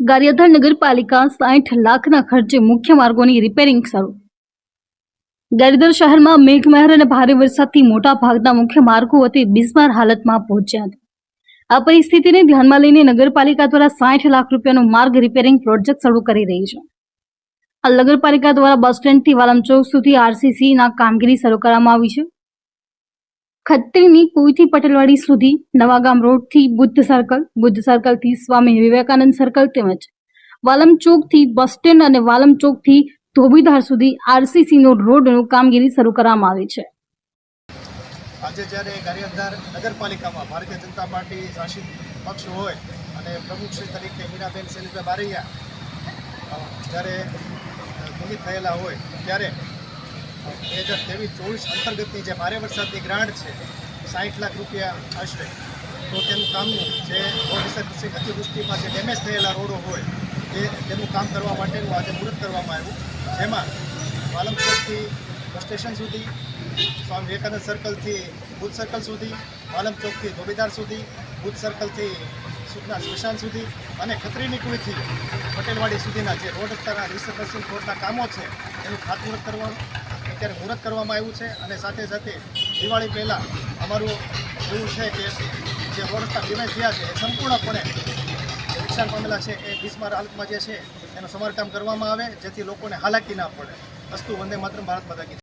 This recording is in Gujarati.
ગારિયાધાર નગરપાલિકા સાઠ લાખના ખર્ચે મુખ્ય માર્ગોની રિપેરિંગ શરૂ. ગારિયાધાર શહેરમાં મેઘમહેર અને ભારે વરસાદથી મોટા ભાગના મુખ્ય માર્ગો અતિ બિસ્માર હાલતમાં પહોંચ્યા હતા. આ પરિસ્થિતિને ધ્યાનમાં લઈને નગરપાલિકા દ્વારા સાઠ લાખ રૂપિયાનો માર્ગ રિપેરિંગ પ્રોજેક્ટ શરૂ કરી રહી છે. આ નગરપાલિકા દ્વારા બસ સ્ટેન્ડથી વાલમ ચોક સુધી આરસીસી ના કામગીરી શરૂ કરવામાં આવી છે. ખત્રીની કોઈથી પટેલવાડી સુધી નવાગામ રોડથી બુદ્ધ સર્કલ બુદ્ધ સર્કલથી સ્વામી વિવેકાનંદ સર્કલ તેમજ વાલમ ચોકથી બસ સ્ટેન્ડ અને વાલમ ચોકથી ધોબીધાર સુધી આરસીસી નો રોડનું કામગીરી શરૂ કરવામાં આવી છે. આજે જ્યારે ગારિયાધાર નગરપાલિકામાં ભારતીય જનતા પાર્ટી શાસિત પક્ષ હોય અને પ્રમુખશ્રી તરીકે મીરાબેન શૈલેષભાઈ બારૈયા જ્યારે નિમિત્ત થયેલા હોય, ત્યારે બે હજાર ત્રેવીસ ચોવીસ અંતર્ગતની જે ભારે વરસાદની ગ્રાન્ટ છે સાઠ લાખ રૂપિયા આશરે, તો તેનું કામનું જે ઓડિશા અતિવૃષ્ટિમાં જે ડેમેજ થયેલા રોડો હોય, એ તેનું કામ કરવા માટેનું આજે મુહૂર્ત કરવામાં આવ્યું. જેમાં પાલમપુરથી બસ સ્ટેશન સુધી, સ્વામી વિવેકાનંદ સર્કલથી બુધ સર્કલ સુધી વાલમ ચોકથી ધોબીદાર સુધી બુધ સર્કલથી સુખના સ્મશાન સુધી અને ખત્રીની કુઈથી પટેલવાડી સુધીના જે રોડ રસ્તાના રિસર્વેશન રોડના કામો છે, એનું ખાતમુહૂર્ત કરવાનું અત્યારે મુહૂર્ત કરવામાં આવ્યું છે અને સાથે સાથે દિવાળી પહેલાં અમારું એવું છે કે જે રોડ રસ્તા થયા છે એ સંપૂર્ણપણે નુકસાન પામેલા છે એ બિસ્માર હાલતમાં જે છે એનું સમારકામ કરવામાં આવે જેથી લોકોને હાલાકી ના પડે. અસ્તુ વંદે માત્ર ભારત માતા